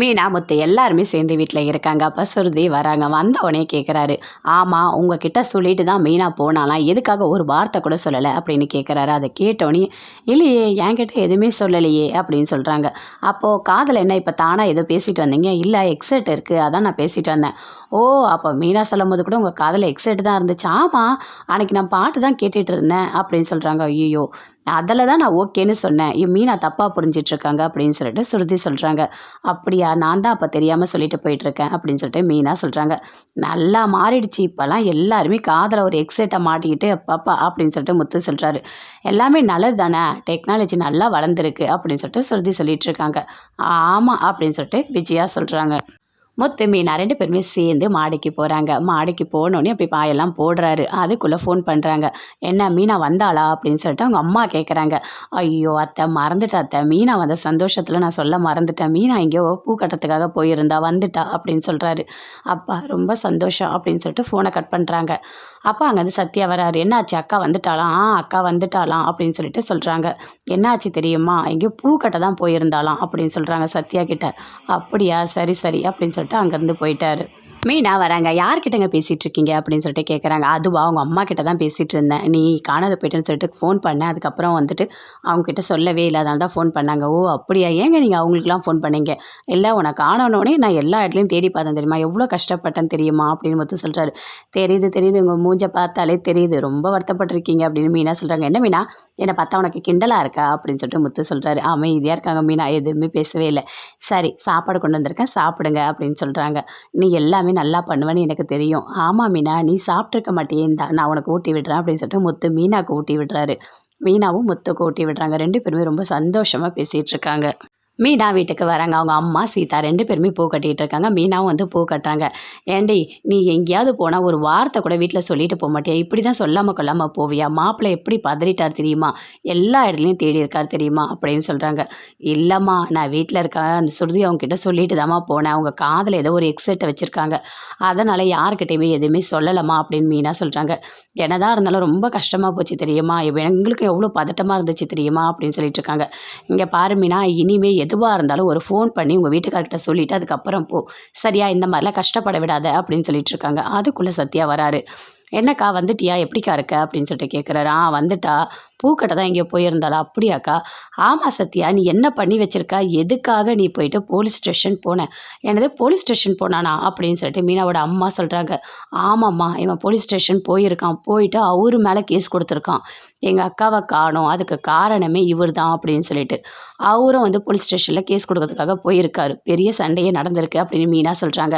மீனா முத்து எல்லாருமே சேர்ந்து வீட்டில் இருக்காங்க. அப்போ சுருதி வராங்க. வந்த உடனே கேட்குறாரு ஆமாம் உங்ககிட்ட சொல்லிட்டு தான் மீனா போனாலாம் எதுக்காக ஒரு வார்த்தை கூட சொல்லலை? அப்படின்னு கேட்குறாரு அதை கேட்டோன்னே இல்லையே என்கிட்ட எதுவுமே சொல்லலையே அப்படின்னு சொல்கிறாங்க அப்போது காதில் என்ன? இப்போ தானாக ஏதோ பேசிட்டு வந்தீங்க? இல்லை எக்ஸைட் இருக்குது அதான் நான் பேசிட்டு வந்தேன். ஓ அப்போ மீனா சொல்லும் போது கூட உங்கள் காதில் எக்ஸைட் தான் இருந்துச்சு. ஆமாம் அன்றைக்கி நான் பாட்டு தான் கேட்டுட்டு இருந்தேன் அப்படின்னு சொல்கிறாங்க ஐயோ அதில் தான் நான் ஓகேன்னு சொன்னேன். மீனா தப்பாக புரிஞ்சிட்ருக்காங்க அப்படின்னு சொல்லிட்டு சுருதி சொல்கிறாங்க அப்படியா நான் தான் அப்போ தெரியாமல் சொல்லிட்டு போயிட்டுருக்கேன் அப்படின்னு சொல்லிட்டு மீனா சொல்கிறாங்க நல்லா மாறிடுச்சு. இப்போல்லாம் எல்லாருமே காதில் ஒரு எக்ஸைட்டை மாட்டிக்கிட்டு பாப்பா அப்படின்னு சொல்லிட்டு முத்து சொல்கிறாரு எல்லாமே நல்லது தானே டெக்னாலஜி நல்லா வளர்ந்துருக்கு அப்படின்னு சொல்லிட்டு சுருதி சொல்லிட்டு இருக்காங்க ஆமாம் அப்படின்னு சொல்லிட்டு விஜயா சொல்கிறாங்க முத்து மீனா ரெண்டு பேருமே சேர்ந்து மாடிக்கு போகிறாங்க மாடிக்கு போனோடனே அப்படி பாயெல்லாம் போடுறாரு. அதுக்குள்ளே ஃபோன் பண்ணுறாங்க என்ன மீனா வந்தாளா? அப்படின்னு சொல்லிட்டு அவங்க அம்மா கேட்குறாங்க ஐயோ அத்தை மறந்துட்டா அத்தை. மீனா வந்த சந்தோஷத்தில் நான் சொல்ல மறந்துட்டேன். மீனா எங்கேயோ பூ கட்டுறதுக்காக போயிருந்தா வந்துட்டா அப்படின்னு சொல்கிறாரு அப்பா ரொம்ப சந்தோஷம் அப்படின்னு சொல்லிட்டு ஃபோனை கட் பண்ணுறாங்க அப்பா அங்கேருந்து சத்யா வராரு. என்னாச்சு? அக்கா வந்துட்டாலாம் ஆ அக்கா வந்துட்டாலாம் அப்படின்னு சொல்லிட்டு சொல்கிறாங்க என்னாச்சு தெரியுமா? எங்கேயோ பூ கட்ட தான் போயிருந்தாலாம் அப்படின்னு சொல்கிறாங்க சத்யா கிட்ட. அப்படியா? சரி சரி அப்படின்னு சொல்லிட்டு அங்கேருந்து போயிட்டாரு. மீனா வராங்க யார்கிட்டங்க பேசிகிட்டு இருக்கீங்க அப்படின்னு சொல்லிட்டு கேட்குறாங்க அதுவா அவங்க அம்மா கிட்ட தான் பேசிகிட்டு இருந்தேன் நீ காணாத போயிட்டேன்னு சொல்லிட்டு ஃபோன் பண்ணேன். அதுக்கப்புறம் வந்துட்டு அவங்கக்கிட்ட சொல்லவே இல்லை. அதனால தான் ஃபோன் பண்ணாங்க. ஓ அப்படியா? ஏங்க நீங்கள் அவங்களுக்குலாம் ஃபோன் பண்ணீங்க? இல்லை உனக்கு காணோன்னே நான் எல்லா இடத்துலையும் தேடி பார்த்தேன் தெரியுமா? எவ்வளோ கஷ்டப்பட்டேன் தெரியுமா? அப்படின்னு மொத்தம் சொல்கிறாரு தெரியுது தெரியுது. உங்கள் மூஞ்சை பார்த்தாலே தெரியுது. ரொம்ப வருத்தப்பட்டிருக்கீங்க அப்படின்னு மீனா சொல்கிறாங்க என்ன மீனா? என்னை பார்த்தா உனக்கு கிண்டலாக இருக்கா? அப்படின்னு சொல்லிட்டு முத்து சொல்கிறாரு அமைதியாக இருக்காங்க மீனா. எதுவுமே பேசவே இல்லை. சரி சாப்பாடு கொண்டு வந்திருக்கேன். சாப்பிடுங்க அப்படின்னு சொல்கிறாங்க நீ எல்லாமே நல்லா பண்ணுவேன்னு எனக்கு தெரியும். ஆமாம் மீனா நீ சாப்பிட்ருக்க மாட்டியே இந்தா நான் உனக்கு ஊட்டி விடுறேன் அப்படின்னு சொல்லிட்டு முத்து மீனாக்கு ஊட்டி விடுறாரு. மீனாவும் முத்துக்கு ஊட்டி விடுறாங்க. ரெண்டு பேருமே ரொம்ப சந்தோஷமாக பேசிகிட்டு இருக்காங்க. மீனா வீட்டுக்கு வராங்க. அவங்க அம்மா சீதா ரெண்டு பேருமே பூ கட்டிகிட்டு இருக்காங்க. மீனாவும் வந்து பூ கட்டுறாங்க. ஏண்டி நீ எங்கேயாவது போனால் ஒரு வார்த்தை கூட வீட்டில் சொல்லிட்டு போக மாட்டியா? இப்படி தான் சொல்லாமல் கொள்ளாமல் போவியா? மாப்பிள்ளை எப்படி பதறிட்டார் தெரியுமா? எல்லா இடத்துலையும் தேடி இருக்கார் தெரியுமா? அப்படின்னு சொல்கிறாங்க இல்லைம்மா நான் வீட்டில் இருக்க அந்த சுருதி அவங்கக்கிட்ட சொல்லிட்டு தாம்மா போனேன். அவங்க காதில் ஏதோ ஒரு எக்ஸெட்டை வச்சுருக்காங்க. அதனால் யாருக்கிட்டையுமே எதுவுமே சொல்லலாமா அப்படின்னு மீனா சொல்கிறாங்க என்னதான் இருந்தாலும் ரொம்ப கஷ்டமாக போச்சு தெரியுமா? எங்களுக்கு எவ்வளோ பதட்டமாக இருந்துச்சு தெரியுமா? அப்படின்னு சொல்லிட்டு இருக்காங்க. இங்கே பாரு மீனா இனிமே எதுவாக இருந்தாலும் ஒரு ஃபோன் பண்ணி உங்கள் வீட்டுக்கார்கிட்ட சொல்லிவிட்டு அதுக்கப்புறம் போ. சரியா இந்த மாதிரிலாம் கஷ்டப்பட விடாத அப்படின்னு சொல்லிட்டு இருக்காங்க. அதுக்குள்ளே சத்யா வராரு. என்னக்கா வந்துட்டியா? எப்படிக்கா இருக்க? அப்படின்னு சொல்லிட்டு கேட்குறாரு ஆ வந்துட்டா. பூக்கட்டை தான் எங்கேயோ போயிருந்தாளா? அப்படியாக்கா. ஆமாம் சத்யா நீ என்ன பண்ணி வச்சுருக்கா? எதுக்காக நீ போயிட்டு போலீஸ் ஸ்டேஷன் போனேன் எனது போலீஸ் ஸ்டேஷன் போனானா? அப்படின்னு சொல்லிட்டு மீனாவோட அம்மா சொல்கிறாங்க ஆமாம்மா இவன் போலீஸ் ஸ்டேஷன் போயிருக்கான். போயிட்டு அவரு மேலே கேஸ் கொடுத்துருக்கான். எங்கள் அக்காவை காணும். அதுக்கு காரணமே இவர் தான் அப்படின்னு சொல்லிட்டு. அவரும் வந்து போலீஸ் ஸ்டேஷனில் கேஸ் கொடுக்கறதுக்காக போயிருக்காரு. பெரிய சண்டையே நடந்திருக்கு அப்படின்னு மீனா சொல்கிறாங்க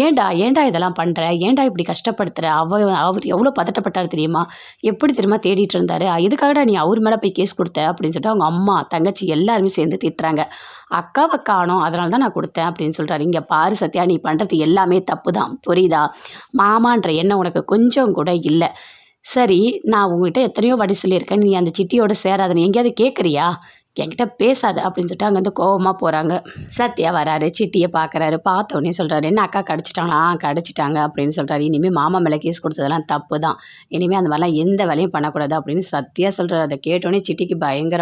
ஏண்டா ஏன்டா இதெல்லாம் பண்ணுற ஏன்டா இப்படி கஷ்டப்படுத்துகிற அவ அவர் எவ்வளோ பதட்டப்பட்டார் தெரியுமா? எப்படி தெரியுமா தேடிட்டு இருந்தார்? எதுக்காகடா நீ அவர் மேலே போய் கேஸ் கொடுத்த? அப்படின்னு சொல்லிட்டு அவங்க அம்மா தங்கச்சி எல்லாருமே சேர்ந்து திட்டுறாங்க. அக்காவை காணும் அதனால தான் நான் கொடுத்தேன் அப்படின்னு சொல்கிறாரு இங்கே பாரு சத்யா நீ பண்ணுறது எல்லாமே தப்பு தான் புரியுதா? மாமான்ற எண்ணம் உனக்கு கொஞ்சம் கூட இல்லை. சரி நான் உங்ககிட்ட எத்தனையோ வாட்டி சொல்லியிருக்கேன். நீ அந்த சிட்டியோட சேராத. நீ எங்கேயாவது கேட்குறியா என்கிட்ட பேசாத அப்படின்னு சொல்லிட்டு அங்கேருந்து கோவமாக போகிறாங்க சத்யா வராரு சிட்டியை பார்க்குறாரு. பார்த்தோன்னே சொல்கிறாரு என்ன அக்கா கடிச்சிட்டாங்களா? ஆ கடிச்சிட்டாங்க அப்படின்னு சொல்கிறாரு இனிமேல் மாமா மேலே கேஸ் கொடுத்ததெல்லாம் தப்பு தான் இனிமேல் அந்த மாதிரிலாம் எந்த வேலையும் பண்ணக்கூடாது அப்படின்னு சத்யா சொல்கிறாரு அதை கேட்டோன்னே சிட்டிக்கு பயங்கர